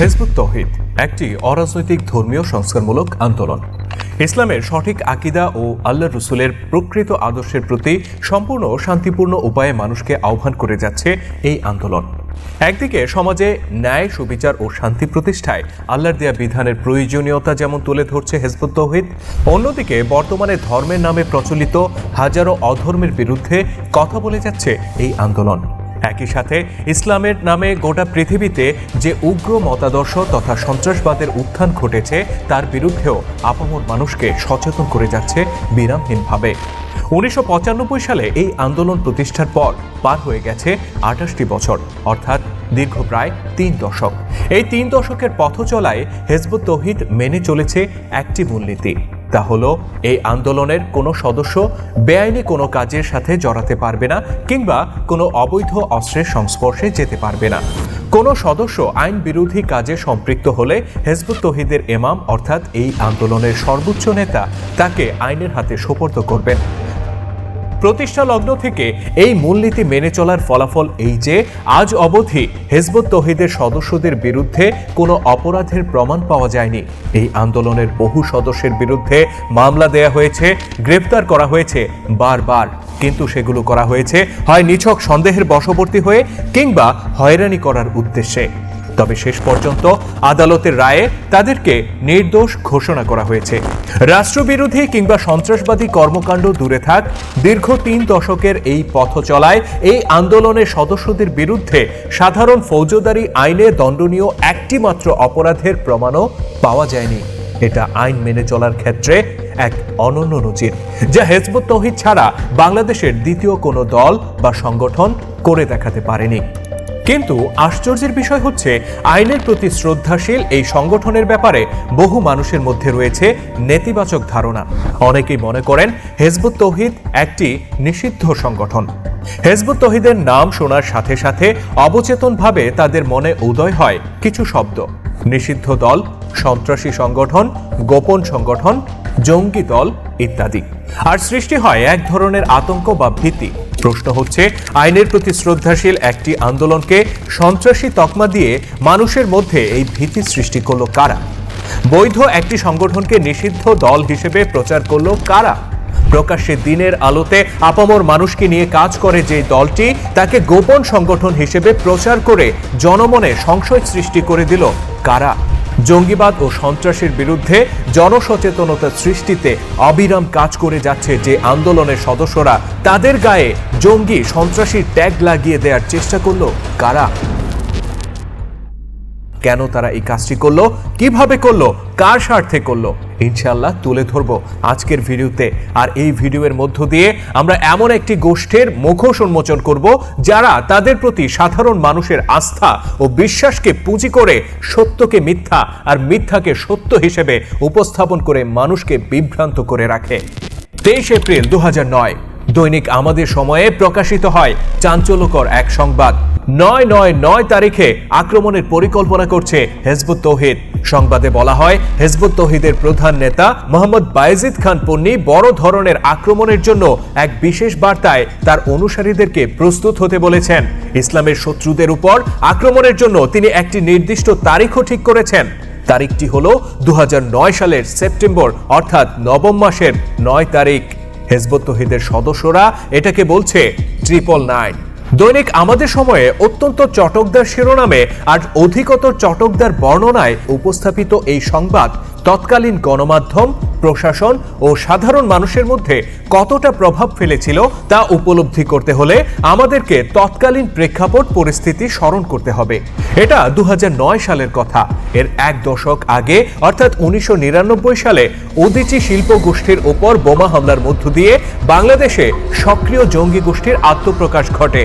হেজবুত তহিদ, একটি অরাজনৈতিক ধর্মীয় সংস্কারমূলক আন্দোলন। ইসলামের সঠিক আকিদা ও আল্লাহ রসুলের প্রকৃত আদর্শের প্রতি সম্পূর্ণ শান্তিপূর্ণ উপায়ে মানুষকে আহ্বান করে যাচ্ছে এই আন্দোলন। একদিকে সমাজে ন্যায়, সুবিচার ও শান্তি প্রতিষ্ঠায় আল্লাহর দেয়া বিধানের প্রয়োজনীয়তা যেমন তুলে ধরছে হেজবুত তৌহিদ, অন্যদিকে বর্তমানে ধর্মের নামে প্রচলিত হাজারো অধর্মের বিরুদ্ধে কথা বলে যাচ্ছে এই আন্দোলন। একই সাথে ইসলামের নামে গোটা পৃথিবীতে যে উগ্র মতাদর্শ তথা সন্ত্রাসবাদের উত্থান ঘটেছে, তার বিরুদ্ধেও আপামর মানুষকে সচেতন করে যাচ্ছে বিরামহীনভাবে। উনিশশো পঁচানব্বই সালে এই আন্দোলন প্রতিষ্ঠার পর পার হয়ে গেছে আঠাশটি বছর, অর্থাৎ দীর্ঘ প্রায় তিন দশক। এই তিন দশকের পথ চলায় হেজবুত তৌহিদ মেনে চলেছে একটি মূলনীতি। তা হলো, এই আন্দোলনের কোনো সদস্য বেআইনি কোনো কাজের সাথে জড়াতে পারবে না কিংবা কোনো অবৈধ অস্ত্রের সংস্পর্শে যেতে পারবে না। কোনো সদস্য আইন বিরোধী কাজে সম্পৃক্ত হলে হেজবুত তহিদের এমাম অর্থাৎ এই আন্দোলনের সর্বোচ্চ নেতা তাকে আইনের হাতে সোপর্দ করবেন। প্রতিষ্ঠা লগ্ন থেকে এই মূলনীতি মেনে চলার ফলাফল এই যে, আজ অবধি হেজবুত তহিদের সদস্যদের বিরুদ্ধে কোনো অপরাধের প্রমাণ পাওয়া যায়নি। এই আন্দোলনের বহু সদস্যের বিরুদ্ধে মামলা দেয়া হয়েছে, গ্রেপ্তার করা হয়েছে বারবার। কিন্তু সেগুলো করা হয়েছে হয় নিছক সন্দেহের বশবর্তী হয়ে কিংবা হয়রানি করার উদ্দেশ্যে। তবে শেষ পর্যন্ত আদালতের রায়ে তাদেরকে নির্দোষ ঘোষণা করা হয়েছে। রাষ্ট্রবিরোধী কিংবা সন্ত্রাসবাদী কর্মকাণ্ড দূরে থাক, দীর্ঘ তিন দশকের এই পথ চলায় এই আন্দোলনের সদস্যদের বিরুদ্ধে সাধারণ ফৌজদারি আইনে দণ্ডনীয় একটি মাত্র অপরাধের প্রমাণও পাওয়া যায়নি। এটা আইন মেনে চলার ক্ষেত্রে এক অনন্য নজির, যা হেজবুত তহিদ ছাড়া বাংলাদেশের দ্বিতীয় কোনো দল বা সংগঠন করে দেখাতে পারেনি। কিন্তু আশ্চর্যের বিষয় হচ্ছে, আইনের প্রতি শ্রদ্ধাশীল এই সংগঠনের ব্যাপারে বহু মানুষের মধ্যে রয়েছে নেতিবাচক ধারণা। অনেকেই মনে করেন, হেজবুত তৌহিদ একটি নিষিদ্ধ সংগঠন। হেজবুত তৌহিদের নাম শোনার সাথে সাথে অবচেতনভাবে তাদের মনে উদয় হয় কিছু শব্দ। নিষিদ্ধ দল, সন্ত্রাসী সংগঠন, গোপন সংগঠন, জঙ্গি দল ইত্যাদি। আর সৃষ্টি হয় এক ধরনের আতঙ্ক বা ভীতি। প্রশ্ন হচ্ছে, আইনের প্রতি শ্রদ্ধাশীল একটি আন্দোলনকে সন্ত্রাসী তকমা দিয়ে মানুষের মধ্যে এই ভীতি সৃষ্টি করল কারা? বৈধ একটি সংগঠনকে নিষিদ্ধ দল হিসেবে প্রচার করল কারা? প্রকাশ্যে দিনের আলোতে আপামর মানুষকে নিয়ে কাজ করে যে দলটি, তাকে গোপন সংগঠন হিসেবে প্রচার করে জনমনে সংশয় সৃষ্টি করে দিল কারা? জঙ্গিবাদ ও সন্ত্রাসের বিরুদ্ধে জনসচেতনতা সৃষ্টিতে অবিরাম কাজ করে যাচ্ছে যে আন্দোলনের সদস্যরা। তাদের গায়ে জঙ্গি সন্ত্রাসীর ট্যাগ লাগিয়ে দেওয়ার চেষ্টা করল কারা? কেন তারা এই কাজটি করল? কীভাবে করল? কার স্বার্থে করল? ইনশাল্লাহ তুলে ধরবো আজকের ভিডিওতে। আর এই ভিডিওর মধ্য দিয়ে আমরা এমন একটি গোষ্ঠীর মুখোশ উন্মোচন করব, যারা তাদের প্রতি সাধারণ মানুষের আস্থা ও বিশ্বাসকে পুঁজি করে সত্যকে মিথ্যা আর মিথ্যাকে সত্য হিসেবে উপস্থাপন করে মানুষকে বিভ্রান্ত করে রাখে। তেইশ এপ্রিল দু হাজার নয় দৈনিক আমাদের সময়ে প্রকাশিত হয় চাঞ্চল্যকর এক সংবাদ। নয় নয় নয় তারিখে আক্রমণের পরিকল্পনা করছে হেজবুত তৌহিদ। সংবাদে বলা হয়, হেজবুত তৌহিদের প্রধান নেতা মোহাম্মদ বায়েজিদ খান পন্নী বড় ধরনের আক্রমণের জন্য এক বিশেষ বার্তায় তার অনুসারীদেরকে প্রস্তুত হতে বলেছেন। ইসলামের শত্রুদের উপর আক্রমণের জন্য তিনি একটি নির্দিষ্ট তারিখও ঠিক করেছেন। তারিখটি হল দু হাজার নয় সালের সেপ্টেম্বর, অর্থাৎ নবম মাসের নয় তারিখ। হেজবত তহিদের সদস্যরা এটাকে বলছে ট্রিপল নাইন দৈনিক আমাদের সময়ে অত্যন্ত চটকদার শিরোনামে আর অধিকতর চটকদার বর্ণনায় উপস্থাপিত এই সংবাদ। তৎকালীন গণমাধ্যম, প্রশাসন ও সাধারণ মানুষের মধ্যে কতটা প্রভাব ফেলেছিল তা উপলব্ধি করতে হলে আমাদেরকে তৎকালীন প্রেক্ষাপট পরিস্থিতি স্মরণ করতে হবে। এটা দু হাজার নয় সালের কথা। এর এক দশক আগে, অর্থাৎ উনিশশো নিরানব্বই সালে, উদিচি শিল্প গোষ্ঠীর ওপর বোমা হামলার মধ্য দিয়ে বাংলাদেশে সক্রিয় জঙ্গি গোষ্ঠীর আত্মপ্রকাশ ঘটে।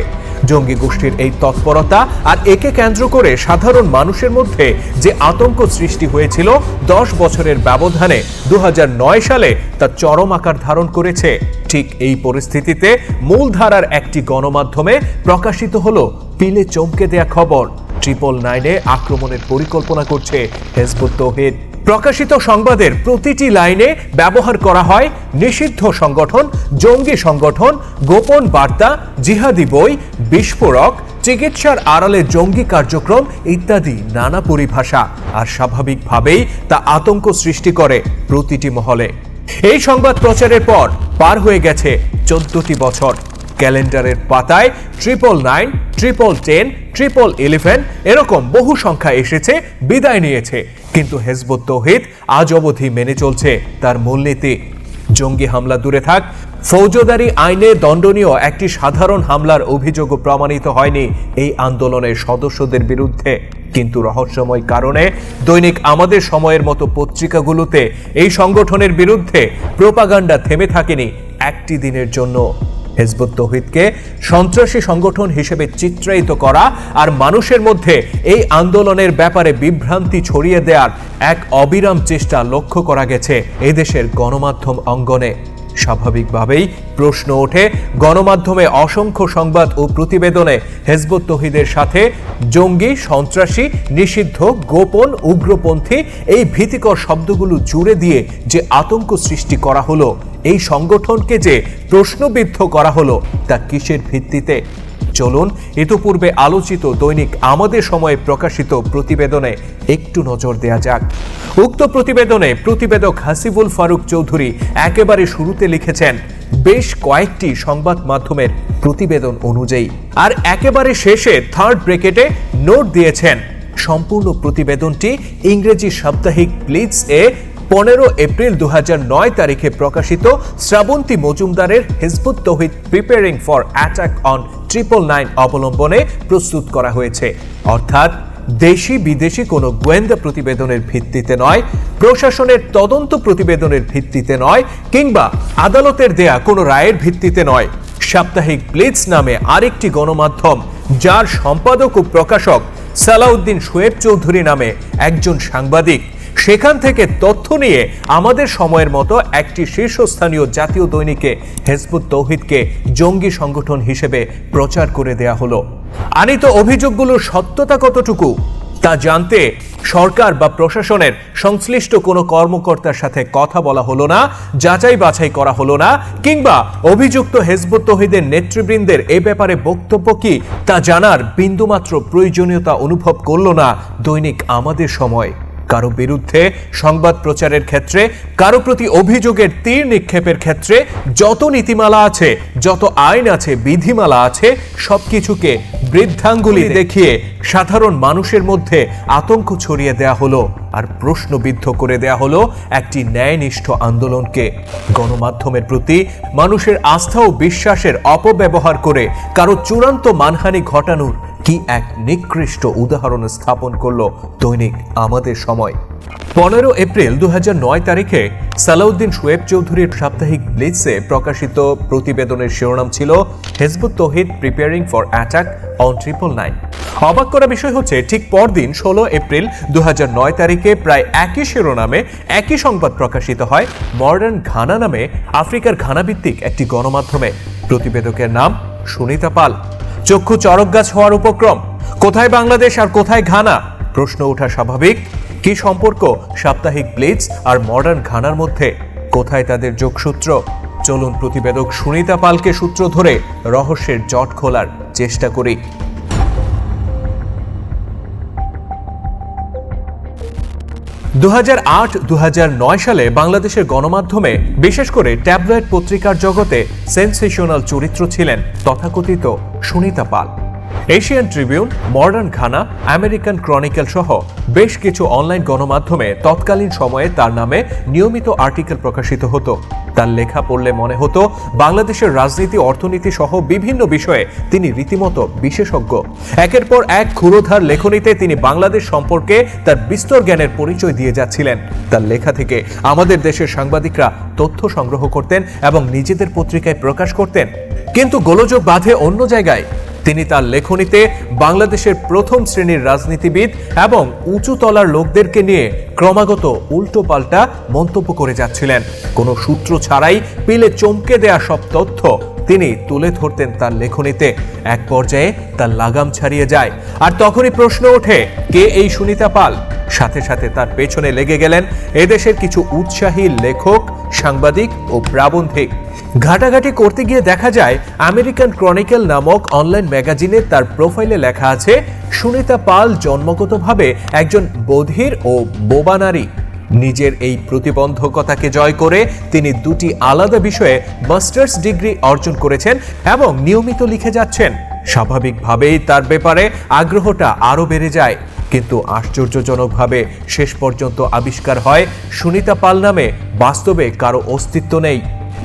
জঙ্গি গোষ্ঠীর এই তৎপরতা আর একে কেন্দ্র করে সাধারণ মানুষের মধ্যে যে আতঙ্ক সৃষ্টি হয়েছিল, দশ বছরের ব্যবধানে দু হাজার নয় সালে তা চরম আকার ধারণ করেছে। ঠিক এই পরিস্থিতিতে মূলধারার একটি গণমাধ্যমে প্রকাশিত হল পিলে চমকে দেয়া খবর। ট্রিপল নাইনে আক্রমণের পরিকল্পনা করছে হেজবুত তৌহিদ। প্রকাশিত সংবাদের প্রতিটি লাইনে ব্যবহার করা হয় নিষিদ্ধ সংগঠন, জঙ্গি সংগঠন, গোপন বার্তা, জিহাদি বই, বিস্ফোরক, চিকিৎসার আড়ালে জঙ্গি কার্যক্রম ইত্যাদি নানা পরিভাষা। আর স্বাভাবিকভাবেই তা আতঙ্ক সৃষ্টি করে প্রতিটি মহলে। এই সংবাদ প্রচারের পর পার হয়ে গেছে চোদ্দটি বছর। ক্যালেন্ডারের পাতায় triple nine triple ten triple eleven এরকম বহু সংখ্যা এসেছে, বিদায় নিয়েছে। কিন্তু হেজবুত তৌহিদ আজ অবধি মেনে চলছে তার মূলনীতি। জঙ্গি হামলা দূরে থাক, ফৌজদারি আইনে দণ্ডনীয় একটি সাধারণ হামলার অভিযোগও প্রমাণিত হয়নি এই আন্দোলনের সদস্যদের বিরুদ্ধে। কিন্তু রহস্যময় কারণে দৈনিক আমাদের সময়ের মতো পত্রিকাগুলোতে এই সংগঠনের বিরুদ্ধে প্রোপাগান্ডা থেমে থাকেনি একটি দিনের জন্য। হেজবুত তৌহিদকে সন্ত্রাসী সংগঠন হিসেবে চিত্রায়িত করা আর মানুষের মধ্যে এই আন্দোলনের ব্যাপারে বিভ্রান্তি ছড়িয়ে দেওয়ার এক অবিরাম চেষ্টা লক্ষ্য করা গেছে এদেশের গণমাধ্যম অঙ্গনে। স্বাভাবিকভাবেই প্রশ্ন ওঠে, গণমাধ্যমে অসংখ্য সংবাদ ও প্রতিবেদনে হেজবুত তহিদের সাথে জঙ্গি, সন্ত্রাসী, নিষিদ্ধ, গোপন, উগ্রপন্থী এই ভীতিকর শব্দগুলো জুড়ে দিয়ে যে আতঙ্ক সৃষ্টি করা হলো, এই সংগঠনকে যে প্রশ্নবিদ্ধ করা হলো, তা কিসের ভিত্তিতে? চলুন, ইতোপূর্বে আলোচিত দৈনিক আমাদের সময়ে প্রকাশিত প্রতিবেদনে একটু নজর দেয়া যাক। উক্ত প্রতিবেদনে প্রতিবেদক হাসিবুল ফারুক চৌধুরী একেবারে শুরুতে লিখেছেন, বেশ কয়েকটি সংবাদ মাধ্যমের প্রতিবেদন অনুযায়ী। আর একেবারে শেষে থার্ড ব্রেকেটে নোট দিয়েছেন, সম্পূর্ণ প্রতিবেদনটি ইংরেজি সাপ্তাহিক প্লিজ এ পনেরো এপ্রিল দু হাজার নয় তারিখে প্রকাশিত শ্রাবন্তী মজুমদারের Hizbut Tawhid preparing for attack on triple nine অবলম্বনে প্রস্তুত করা হয়েছে। অর্থাৎ দেশি বিদেশি কোনো গোয়েন্দা প্রতিবেদনের ভিত্তিতে নয়, প্রশাসনের তদন্ত প্রতিবেদনের ভিত্তিতে নয়, কিংবা আদালতের দেয়া কোনো রায়ের ভিত্তিতে নয়। সাপ্তাহিক ব্লিটস নামে আরেকটি গণমাধ্যম, যার সম্পাদক ও প্রকাশক সালাউদ্দিন শোয়েব চৌধুরী নামে একজন সাংবাদিক। সেখান থেকে তথ্য নিয়ে আমাদের সময়ের মতো একটি শীর্ষস্থানীয় জাতীয় দৈনিকে হেজবুত তৌহিদকে জঙ্গি সংগঠন হিসেবে প্রচার করে দেয়া হলো। আনিত অভিযোগগুলোর সত্যতা কতটুকু, তা জানতে সরকার বা প্রশাসনের সংশ্লিষ্ট কোনো কর্মকর্তার সাথে কথা বলা হলো না, যাচাই বাছাই করা হলো না, কিংবা অভিযুক্ত হেজবুত তহিদের নেতৃবৃন্দের এ ব্যাপারে বক্তব্য কি, তা জানার বিন্দুমাত্র প্রয়োজনীয়তা অনুভব করল না দৈনিক আমাদের সময়। কারও বিরুদ্ধে সংবাদ প্রচারের ক্ষেত্রে কারও প্রতি অভিযোগের তীর নিক্ষেপের ক্ষেত্রে যত নীতিমালা আছে যত আইন আছে বিধিমালা আছে সবকিছুকে বৃদ্ধাঙ্গুলি দেখিয়ে সাধারণ মানুষের মধ্যে আতঙ্ক ছড়িয়ে দেয়া হলো আর প্রশ্নবিদ্ধ করে দেয়া হলো একটি ন্যায়নিষ্ঠ আন্দোলনকে। গণমাধ্যমের প্রতি মানুষের আস্থা ও বিশ্বাসের অপব্যবহার করে কারও চূড়ান্ত মানহানি ঘটানোর কি এক নিকৃষ্ট উদাহরণ স্থাপন করল দৈনিক আমাদের সময়? পনেরো এপ্রিল দু হাজার নয় তারিখে সালাউদ্দিন শোয়েব চৌধুরীর সাপ্তাহিক ব্লিটসে প্রকাশিত প্রতিবেদনের শিরোনাম ছিল Hizbut Tawhid preparing for attack on triple nine. অবাক করা বিষয় হচ্ছে, ঠিক পরদিন ষোলো এপ্রিল দু হাজার নয় তারিখে প্রায় একই শিরোনামে একই সংবাদ প্রকাশিত হয় মডার্ন ঘানা নামে আফ্রিকার ঘানাভিত্তিক একটি গণমাধ্যমে। প্রতিবেদকের নাম সুনিতা পাল। চক্ষু চরক গাছ হওয়ার উপক্রম। কোথায় বাংলাদেশ আর কোথায় ঘানা? প্রশ্ন ওঠা স্বাভাবিক। কি সম্পর্ক সাপ্তাহিক ব্লিটস আর মডার্ন ঘানার মধ্যে? কোথায় তাদের যোগসূত্র? চলুন প্রতিবেদক সুনিতা পালকে সূত্র ধরে রহস্যের জট খোলার চেষ্টা করি। দু সালে বাংলাদেশের গণমাধ্যমে বিশেষ করে ট্যাবলয়েড পত্রিকার জগতে সেন্সেশনাল চরিত্র ছিলেন তথাকথিত Sunita Pal. Asian Tribune, Modern Ghana, American Chronicle সহ বেশ কিছু অনলাইন গণমাধ্যমে তৎকালীন সময়ে তার নামে নিয়মিত আর্টিকেল প্রকাশিত হতো। তার লেখা পড়লে মনে হতো, বাংলাদেশের রাজনীতি, অর্থনীতি সহ বিভিন্ন বিষয়ে তিনি রীতিমতো বিশেষজ্ঞ। একের পর এক ক্ষুরোধার লেখনীতে তিনি বাংলাদেশ সম্পর্কে তার বিস্তর জ্ঞানের পরিচয় দিয়ে যাচ্ছিলেন। তার লেখা থেকে আমাদের দেশের সাংবাদিকরা তথ্য সংগ্রহ করতেন এবং নিজেদের পত্রিকায় প্রকাশ করতেন। কিন্তু গোলযোগ বাঁধে অন্য জায়গায়। তিনি তার লেখনীতে বাংলাদেশের প্রথম শ্রেণির রাজনীতিবিদ এবং উঁচু তলার লোকদেরকে নিয়ে ক্রমাগত উল্টো পাল্টা মন্তব্য করে যাচ্ছিলেন। কোনো সূত্র ছাড়াই পিলে চমকে দেয়া সব তথ্য তিনি তুলে ধরতেন তার লেখনীতে। এক পর্যায়ে তার লাগাম ছাড়িয়ে যায়। আর তখনই প্রশ্ন ওঠে, কে এই সুনিতা পাল? সাথে সাথে তার পেছনে লেগে গেলেন এদেশের কিছু উৎসাহী লেখক, সাংবাদিক ও প্রাবন্ধিক। ঘাটাঘাটি করতে গিয়ে দেখা যায়, আমেরিকান ক্রনিকেল নামক অনলাইন ম্যাগাজিনে তার প্রোফাইলে লেখা আছে, সুনিতা পাল জন্মগতভাবে একজন বধির ও বোবা নারী। নিজের এই প্রতিবন্ধকতাকে জয় করে তিনি দুটি আলাদা বিষয়ে মাস্টার্স ডিগ্রি অর্জন করেছেন এবং নিয়মিত লিখে যাচ্ছেন। স্বাভাবিকভাবেই তার ব্যাপারে আগ্রহটা আরও বেড়ে যায়। কিন্তু আশ্চর্যজনকভাবে শেষ পর্যন্ত আবিষ্কার হয় সুনিতা পাল নামে, বাস্তবে কারও অস্তিত্ব নেই।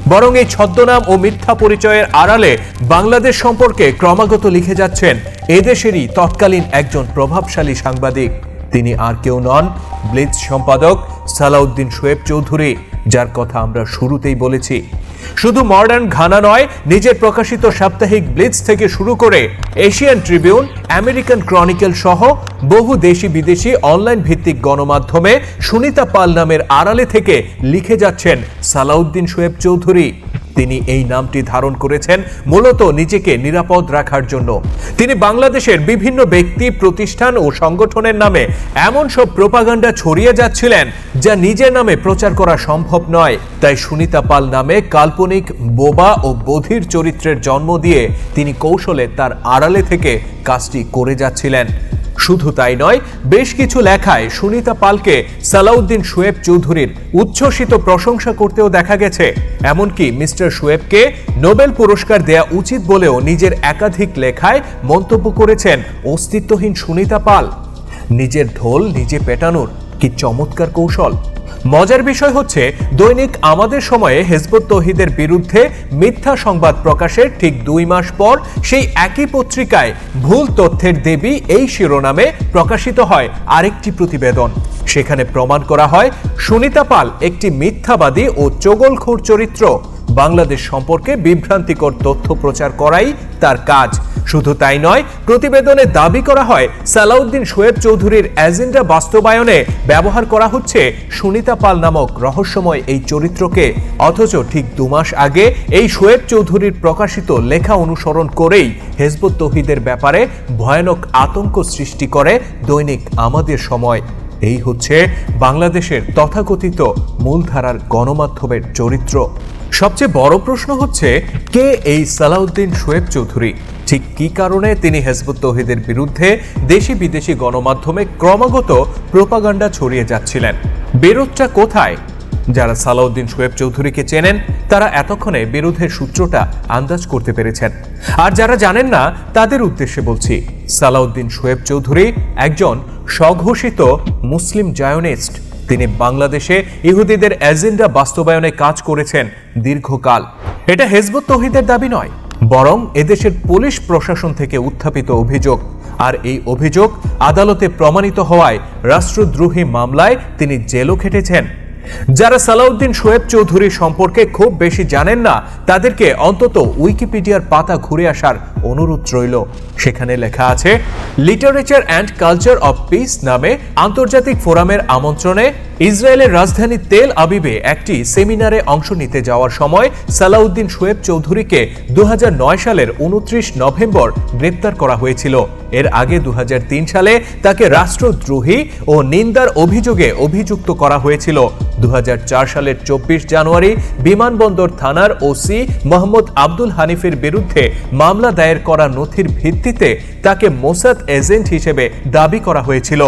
বরং এই ছদ্মনাম ও মিথ্যা পরিচয়ের আড়ালে বাংলাদেশ সম্পর্কে ক্রমাগত লিখে যাচ্ছেন এদেশেরই তৎকালীন একজন প্রভাবশালী সাংবাদিক। তিনি আর কেউ নন ব্লিজ সম্পাদক সালাউদ্দিন শোয়েব চৌধুরী, যার কথা আমরা শুরুতেই বলেছি। শুধু মডার্ন ঘানা নয়, নিজের প্রকাশিত সাপ্তাহিক ব্লিজ থেকে শুরু করে এশিয়ান ট্রিবিউন, আমেরিকান ক্রনিকেল সহ বহু দেশি বিদেশি অনলাইন ভিত্তিক গণমাধ্যমে সুনিতা পাল নামের আড়ালে থেকে লিখে যাচ্ছেন সালাউদ্দিন শোয়েব চৌধুরী। তিনি এই নামটি ধারণ করেছেন মূলত নিজেকে নিরাপদ রাখার জন্য। তিনি বাংলাদেশের বিভিন্ন ব্যক্তি, প্রতিষ্ঠান ও সংগঠনের নামে এমন সব প্রোপাগান্ডা ছড়িয়ে যাচ্ছিলেন যা নিজের নামে প্রচার করা সম্ভব নয়। তাই সুনিতা পাল নামে কাল্পনিক বোবা ও বধির চরিত্রের জন্ম দিয়ে তিনি কৌশলে তার আড়ালে থেকে কাজটি করে যাচ্ছিলেন। শুধু তাই নয়, বেশ কিছু লেখায় সুনিতা পালকে সালাউদ্দিন শোয়েব চৌধুরীর উচ্ছ্বসিত প্রশংসা করতেও দেখা গেছে। এমনকি মিস্টার শোয়েবকে নোবেল পুরস্কার দেয়া উচিত বলেও নিজের একাধিক লেখায় মন্তব্য করেছেন অস্তিত্বহীন সুনিতা পাল। নিজের ঢোল নিজে পেটানোর কি চমৎকার কৌশল? মজার বিষয় হচ্ছে, দৈনিক আমাদের সময়ে হেজবুত তহিদের বিরুদ্ধে মিথ্যা সংবাদ প্রকাশের ঠিক দুই মাস পর সেই একই পত্রিকায় ভুল তথ্যের দেবী এই শিরোনামে প্রকাশিত হয় আরেকটি প্রতিবেদন। সেখানে প্রমাণ করা হয়, সুনিতা পাল একটি মিথ্যাবাদী ও চগলখোর চরিত্র। বাংলাদেশ সম্পর্কে বিভ্রান্তিকর তথ্য প্রচার করাই তার কাজ। শুধু তাই নয়, প্রতিবেদনে দাবি করা হয়, সালাউদ্দিন শোয়েব চৌধুরীর এজেন্ডা বাস্তবায়নে ব্যবহার করা হচ্ছে সুনিতা পাল নামক রহস্যময় এই চরিত্রকে। অথচ ঠিক দু মাস আগে এই শোয়েব চৌধুরীর প্রকাশিত লেখা অনুসরণ করেই হেজবুত তহিদের ব্যাপারে ভয়ানক আতঙ্ক সৃষ্টি করে দৈনিক আমাদের সময়। এই হচ্ছে বাংলাদেশের তথাকথিত মূলধারার গণমাধ্যমের চরিত্র। সবচেয়ে বড় প্রশ্ন হচ্ছে, কে এই সালাউদ্দিন শোয়েব চৌধুরী? ঠিক কী কারণে তিনি হেজবুত তহিদের বিরুদ্ধে দেশি বিদেশি গণমাধ্যমে ক্রমাগত প্রোপাগান্ডা ছড়িয়ে যাচ্ছিলেন? বিরোধটা কোথায়? যারা সালাউদ্দিন শোয়েব চৌধুরীকে চেনেন, তারা এতক্ষণে বিরোধের সূত্রটা আন্দাজ করতে পেরেছেন। আর যারা জানেন না, তাদের উদ্দেশ্যে বলছি, সালাউদ্দিন শোয়েব চৌধুরী একজন স্বঘোষিত মুসলিম জায়নিস্ট। তিনি বাংলাদেশে ইহুদিদের এজেন্ডা বাস্তবায়নে কাজ করেছেন দীর্ঘকাল। এটা হেজবুত তহিদের দাবি নয়, বরং এদেশের পুলিশ প্রশাসন থেকে উত্থাপিত অভিযোগ। আর এই অভিযোগ আদালতে প্রমাণিত হওয়ায় রাষ্ট্রদ্রোহী মামলায় তিনি জেলও খেটেছেন। যারা সালাউদ্দিন শোয়েব চৌধুরী সম্পর্কে খুব বেশি জানেন না, তাদেরকে অন্তত উইকিপিডিয়ার পাতা ঘুরে আসার অনুরোধ রইল। সেখানে লেখা আছে, literature and culture of peace নামে আন্তর্জাতিক ফোরামের আমন্ত্রণে ইসরায়েলের রাজধানী তেল আবিবে একটি সেমিনারে অংশ নিতে যাওয়ার সময় সালাউদ্দিন শোয়েব চৌধুরীকে দু সালের উনত্রিশ নভেম্বর গ্রেপ্তার করা হয়েছিল। এর আগে দু হাজার তিন সালে তাকে রাষ্ট্রদ্রোহী ও নিন্দার অভিযোগে অভিযুক্ত করা হয়েছিল। দু হাজার চার সালের চব্বিশ জানুয়ারি বিমানবন্দর থানার ওসি মোহাম্মদ আব্দুল হানিফের বিরুদ্ধে মামলা দায়ের করা নথির ভিত্তিতে তাকে মোসাদ এজেন্ট হিসেবে দাবি করা হয়েছিল।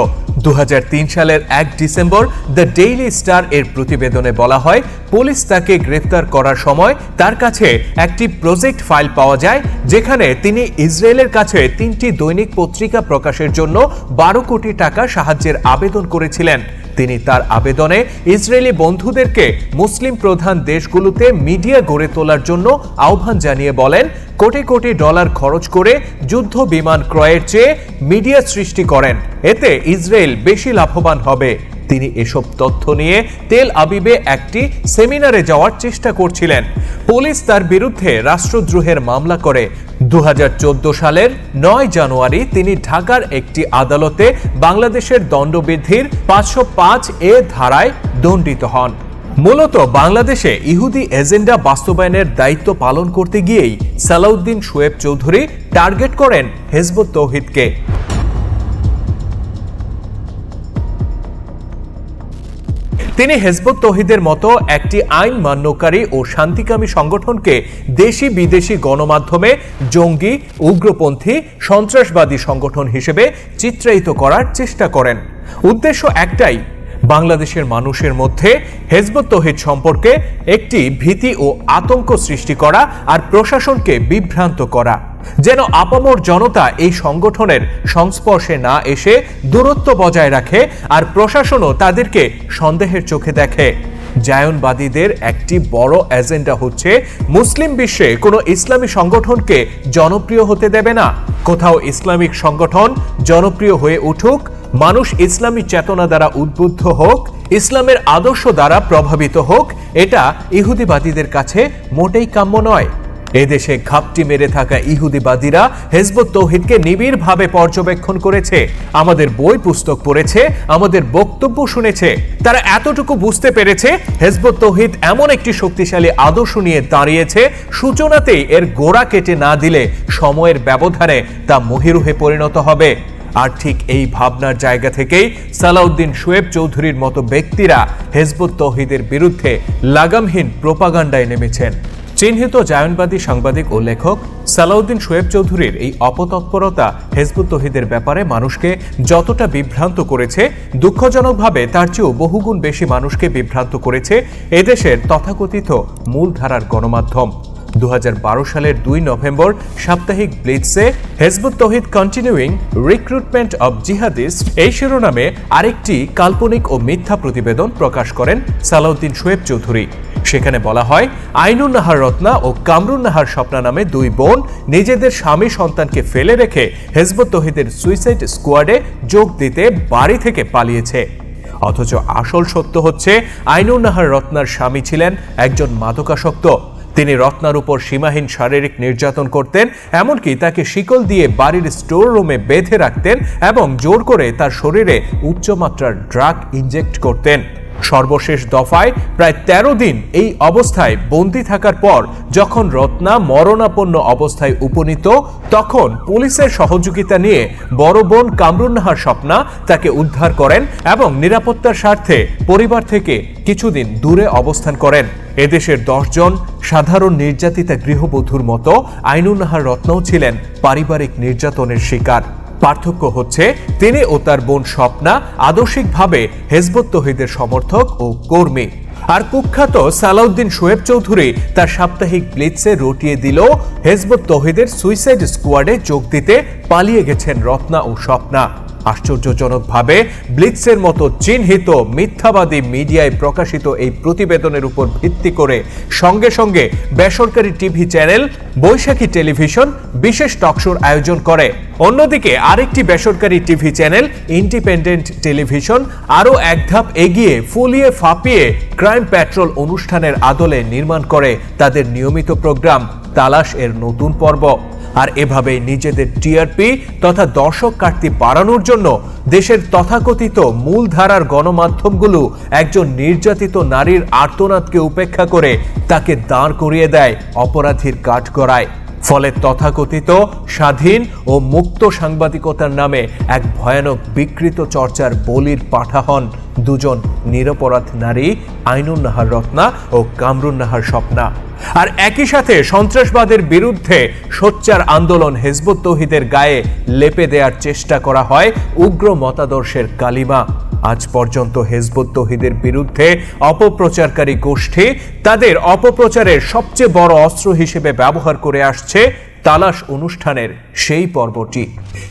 দু হাজার তিন সালের এক ডিসেম্বর দ্য ডেইলি স্টার এর প্রতিবেদনে বলা হয়, পুলিশ তাকে গ্রেফতার করার সময় তার কাছে একটি প্রজেক্ট ফাইল পাওয়া যায়, যেখানে তিনি ইসরায়েলের কাছে তিনটি দৈনিক পত্রিকা প্রকাশের জন্য বারো কোটি টাকা সাহায্যের আবেদন করেছিলেন। তিনি তার আবেদনে ইসরায়েলি বন্ধুদেরকে মুসলিম প্রধান দেশগুলোতে মিডিয়া গড়ে তোলার জন্য আহ্বান জানিয়ে বলেন, কোটি কোটি ডলার খরচ করে যুদ্ধ বিমান ক্রয়ের চেয়ে মিডিয়া সৃষ্টি করেন। এতে ইসরায়েল বেশি লাভবান হবে। তিনি এসব তথ্য নিয়ে তেল আবিবে একটি সেমিনারে যাওয়ার চেষ্টা করছিলেন। পুলিশ তার বিরুদ্ধে রাষ্ট্রদ্রোহের মামলা করে। দু হাজার চোদ্দ সালের নয় জানুয়ারি তিনি ঢাকার একটি আদালতে বাংলাদেশের দণ্ডবিধির পাঁচশো পাঁচ এ ধারায় দণ্ডিত হন। মূলত বাংলাদেশে ইহুদি এজেন্ডা বাস্তবায়নের দায়িত্ব পালন করতে গিয়েই সালাউদ্দিন শোয়েব চৌধুরী টার্গেট করেন হেজবুত তৌহিদকে। তিনি হেজবত তহিদের মতো একটি আইন মান্যকারী ও শান্তিকামী সংগঠনকে দেশি বিদেশি গণমাধ্যমে জঙ্গি, উগ্রপন্থী, সন্ত্রাসবাদী সংগঠন হিসেবে চিত্রায়িত করার চেষ্টা করেন। উদ্দেশ্য একটাই বাংলাদেশের মানুষের মধ্যে হেজবত তহিদ সম্পর্কে একটি ভীতি ও আতঙ্ক সৃষ্টি করা আর প্রশাসনকে বিভ্রান্ত করা। যেন আপামর জনতা এই সংগঠনের সংস্পর্শে না এসে দূরত্ব বজায় রাখে আর প্রশাসনও তাদেরকে সন্দেহের চোখে দেখে। জায়নবাদীদের একটি বড় এজেন্ডা হচ্ছে, মুসলিম বিশ্বে কোনো ইসলামী সংগঠনকে জনপ্রিয় হতে দেবে না। কোথাও ইসলামিক সংগঠন জনপ্রিয় হয়ে উঠুক মানুষ ইসলামী চেতনা দ্বারা উদ্বুদ্ধ হোক, ইসলামের আদর্শ দ্বারা প্রভাবিত হোক, এটা ইহুদিবাদীদের কাছে মোটেই কাম্য নয়। এদেশে ঘাপটি মেরে থাকা ইহুদিবাদীরা হেজবত তৌহিদকে নিবিড়ভাবে পর্যবেক্ষণ করেছে। আমাদের বই পুস্তক পড়েছে, আমাদের বক্তব্য শুনেছে। তারা এতটুকু বুঝতে পেরেছে, হেজবত তৌহিদ এমন একটি শক্তিশালী আদর্শ নিয়ে দাঁড়িয়েছে, সূচনাতেই এর গোড়া কেটে না দিলে সময়ের ব্যবধানে তা মহিরুহে পরিণত হবে। আর ঠিক এই ভাবনার জায়গা থেকেই সালাউদ্দিন শোয়েব চৌধুরীর মতো ব্যক্তিরা হেজবুত তৌহিদের বিরুদ্ধে লাগামহীন প্রোপাগান্ডায় নেমেছেন। চিহ্নিত জায়নবাদী সাংবাদিক ও লেখক সালাউদ্দিন শোয়েব চৌধুরীর এই অপতৎপরতা হেজবুত তহিদের ব্যাপারে মানুষকে যতটা বিভ্রান্ত করেছে, দুঃখজনকভাবে তার চেয়েও বহুগুণ বেশি মানুষকে বিভ্রান্ত করেছে এদেশের তথাকথিত মূলধারার গণমাধ্যম। দু হাজার বারো সালের দুই নভেম্বর সাপ্তাহিক ব্লিটসে Hezbut Tawhid continuing recruitment of jihadist এই শিরোনামে আরেকটি কাল্পনিক ও মিথ্যা প্রতিবেদন প্রকাশ করেন সালাউদ্দিন শোয়েব চৌধুরী। সেখানে বলা হয় আইনুন নাহার রত্না ও কামরুন নাহার স্বপ্না নামে দুই বোন নিজেদের স্বামী সন্তানকে ফেলে রেখে হেজবত তহিদের সুইসাইড স্কোয়াডে যোগ দিতে বাড়ি থেকে পালিয়েছে। অথচ আসল সত্য হচ্ছে আইনুন নাহার রত্নার স্বামী ছিলেন একজন মাদকাসক্ত। তিনি রত্নার উপর সীমাহীন শারীরিক নির্যাতন করতেন, এমনকি তাকে শিকল দিয়ে বাড়ির স্টোর রুমে বেঁধে রাখতেন এবং জোর করে তার শরীরে উচ্চমাত্রার ড্রাগ ইনজেক্ট করতেন। সর্বশেষ দফায় প্রায় ১৩ দিন এই অবস্থায় বন্দি থাকার পর যখন রত্না মরণাপন্ন অবস্থায় উপনীত, তখন পুলিশের সহযোগিতা নিয়ে বড় বোন কামরুন্নাহার স্বপ্না তাকে উদ্ধার করেন এবং নিরাপত্তার স্বার্থে পরিবার থেকে কিছুদিন দূরে অবস্থান করেন। এদেশের দশজন সাধারণ নির্যাতিতা গৃহবধূর মতো আইনুন্নাহার রত্নও ছিলেন পারিবারিক নির্যাতনের শিকার। পার্থক্য হচ্ছে তিনি ও তার বোন স্বপ্না আদর্শিকভাবে হেজবত তহিদের সমর্থক ও কর্মী। আর কুখ্যাত সালাউদ্দিন শোয়েব চৌধুরী তার সাপ্তাহিক ব্লিটসে রটিয়ে দিল হেজবত তহিদের সুইসাইড স্কোয়াডে যোগ দিতে পালিয়ে গেছেন রত্না ও স্বপ্না। আশ্চর্যজনকভাবে ব্লিটসের মতো চিহ্নিত মিথ্যাবাদী মিডিয়ায় প্রকাশিত এই প্রতিবেদনের উপর ভিত্তি করে সঙ্গে সঙ্গে বেসরকারি টিভি চ্যানেল, বৈশাখী টেলিভিশন বিশেষ টকশোর আয়োজন করে। অন্যদিকে আরেকটি বেসরকারি টিভি চ্যানেল, ইন্ডিপেন্ডেন্ট টেলিভিশন, আরও এক ধাপ এগিয়ে ফুলিয়ে ফাঁপিয়ে ক্রাইম প্যাট্রোল অনুষ্ঠানের আদলে নির্মাণ করে তাদের নিয়মিত প্রোগ্রাম, তালাশ এর নতুন পর্ব। আর এভাবে নিজেদের টিআরপি তথা দর্শক কাটতি বাড়ানোর জন্য দেশের তথাকথিত মূলধারার গণমাধ্যমগুলো একজন নির্যাতিত নারীর আর্তনাদকে উপেক্ষা করে তাকে দাঁড় করিয়ে দেয় অপরাধীর কাঠগড়ায়। ফলে তথাকথিত, স্বাধীন ও মুক্ত সাংবাদিকতার নামে এক ভয়ানক বিকৃত চর্চার বলির পাঠা হন দুজন নিরপরাধ নারী, আইনুন নাহার রত্না ও কামরুন নাহার স্বপ্না। আর একই সাথে সন্ত্রাসবাদের বিরুদ্ধে সোচ্চার আন্দোলন হেজবুত তৌহিদের গায়ে লেপে দেওয়ার চেষ্টা করা হয় উগ্র মতাদর্শের কালিমা। আজ পর্যন্ত হেজবুত তহিদের বিরুদ্ধে অপপ্রচারকারী গোষ্ঠী তাদের অপপ্রচারের সবচেয়ে বড় অস্ত্র হিসেবে ব্যবহার করে আসছে তালাশ অনুষ্ঠানের। সেই পর্বটি।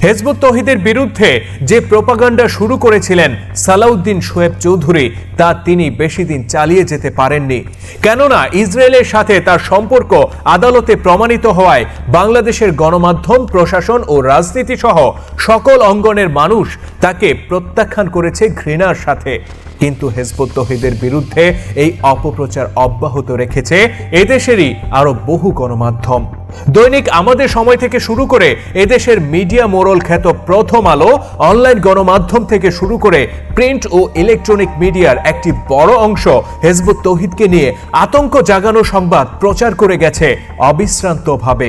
হেজবুত তহিদের বিরুদ্ধে যে প্রোপাগান্ডা শুরু করেছিলেন সালাউদ্দিন শোয়েব চৌধুরী, তা তিনি বেশি দিন চালিয়ে যেতে পারেননি। কেননা ইসরায়েলের সাথে তার সম্পর্ক আদালতে প্রমাণিত হওয়ায় বাংলাদেশের গণমাধ্যম, প্রশাসন ও রাজনীতি সহ সকল অঙ্গনের মানুষ তাকে প্রত্যাখ্যান করেছে ঘৃণার সাথে। কিন্তু হেজবুত তহিদের বিরুদ্ধে এই অপপ্রচার অব্যাহত রেখেছে এদেশেরই আরও বহু গণমাধ্যম। দৈনিক আমাদের সময় থেকে শুরু করে এদেশের মিডিয়া মোরল খ্যাত প্রথম আলো অনলাইন গণমাধ্যম থেকে শুরু করে প্রিন্ট ও ইলেকট্রনিক মিডিয়ার একটি বড় অংশ হেজবুত তৌহিদকে নিয়ে আতঙ্ক জাগানো সংবাদ প্রচার করে গেছে অবিশ্রান্তভাবে।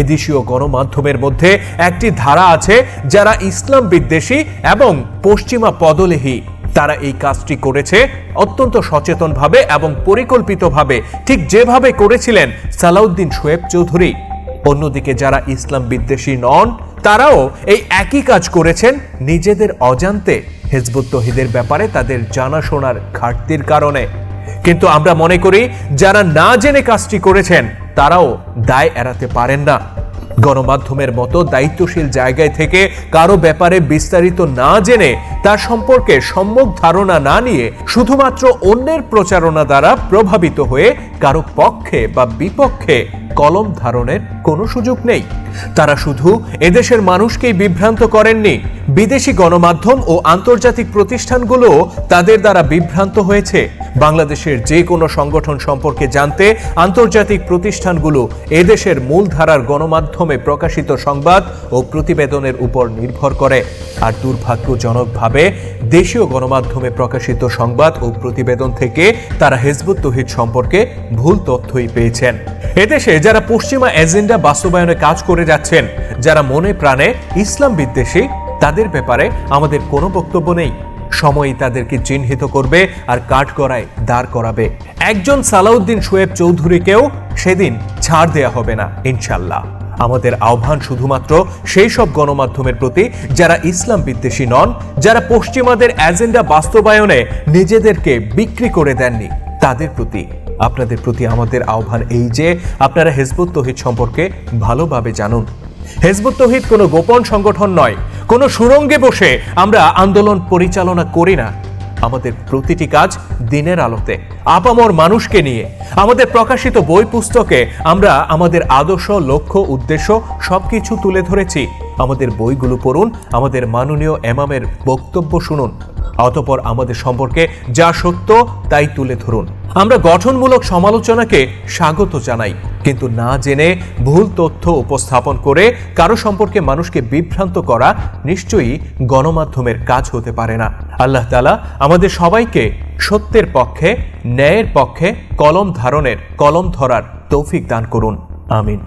এদেশীয় গণমাধ্যমের মধ্যে একটি ধারা আছে যারা ইসলাম বিদ্বেষী এবং পশ্চিমা পদলেহী। তারা এই কাজটি করেছে অত্যন্ত সচেতনভাবে এবং পরিকল্পিতভাবে। ঠিক যেভাবে করেছিলেন সালাউদ্দিন শোয়েব চৌধুরী। অন্যদিকে যারা ইসলাম বিদ্বেষী নন, তারাও এই একই কাজ করেছেন নিজেদের অজান্তে। হেজবুত তহিদের ব্যাপারে তাদের জানাশোনার ঘাটতির কারণে। কিন্তু আমরা মনে করি, যারা না জেনে কাজটি করেছেন, তারাও দায় এড়াতে পারেন না। গণমাধ্যমের মতো দায়িত্বশীল জায়গায় থেকে কারও ব্যাপারে বিস্তারিত না জেনে তার সম্পর্কে সম্যক ধারণা না নিয়ে শুধুমাত্র অন্যের প্রচারণা দ্বারা প্রভাবিত হয়ে কারও পক্ষে বা বিপক্ষে কলম ধারণের কোনো সুযোগ নেই। তারা শুধু এদেশের মানুষকেই বিভ্রান্ত করেননি বিদেশি গণমাধ্যম ও আন্তর্জাতিক প্রতিষ্ঠানগুলো তাদের দ্বারা বিভ্রান্ত হয়েছে। বাংলাদেশের যে কোনো সংগঠন সম্পর্কে জানতে আন্তর্জাতিক প্রতিষ্ঠানগুলো এদেশের মূলধারার গণমাধ্যমে প্রকাশিত সংবাদ ও প্রতিবেদনের উপর নির্ভর করে। আর দুর্ভাগ্যজনকভাবে দেশীয় গণমাধ্যমে প্রকাশিত সংবাদ ও প্রতিবেদন থেকে তারা হেজবুত তহিদ সম্পর্কে ভুল তথ্যই পেয়েছেন। এদেশে যারা পশ্চিমা এজেন্ডা বাস্তবায়নে কাজ করে যাচ্ছেন, যারা মনে প্রাণে ইসলাম বিদ্বেষী তাদের ব্যাপারে আমাদের কোনো বক্তব্য নেই। সময়ই তাদেরকে চিহ্নিত করবে আর কাঠগড়ায় দাঁড় করাবে। একজন সালাউদ্দিন শোয়েব চৌধুরীকেও সেদিন ছাড় দেয়া হবে না, ইনশাল্লাহ। আমাদের আহ্বান শুধুমাত্র সেই সব গণমাধ্যমের প্রতি যারা ইসলাম বিদ্বেষী নন, যারা পশ্চিমাদের এজেন্ডা বাস্তবায়নে নিজেদেরকে বিক্রি করে দেননি, তাদের প্রতি, আপনাদের প্রতি আমাদের আহ্বান এই যে, আপনারা হেজবুত তহিদ সম্পর্কে ভালোভাবে জানুন। হেজবুত তহিদ কোনো গোপন সংগঠন নয়। কোনো সুরঙ্গে বসে আমরা আন্দোলন পরিচালনা করি না। আমাদের প্রতিটি কাজ দিনের আলোতে, আপামর মানুষকে নিয়ে। আমাদের প্রকাশিত বই পুস্তকে আমরা আমাদের আদর্শ, লক্ষ্য, উদ্দেশ্য সবকিছু তুলে ধরেছি। আমাদের বইগুলো পড়ুন, আমাদের মাননীয় এমামের বক্তব্য শুনুন। অতপর আমাদের সম্পর্কে যা সত্য তাই তুলে ধরুন। আমরা গঠনমূলক সমালোচনাকে স্বাগত জানাই, কিন্তু না জেনে ভুল তথ্য উপস্থাপন করে কারও সম্পর্কে মানুষকে বিভ্রান্ত করা নিশ্চয়ই গণমাধ্যমের কাজ হতে পারে না। আল্লাহ তালা আমাদের সবাইকে সত্যের পক্ষে, ন্যায়ের পক্ষে কলম ধারণের কলম ধরার তৌফিক দান করুন। আমিন।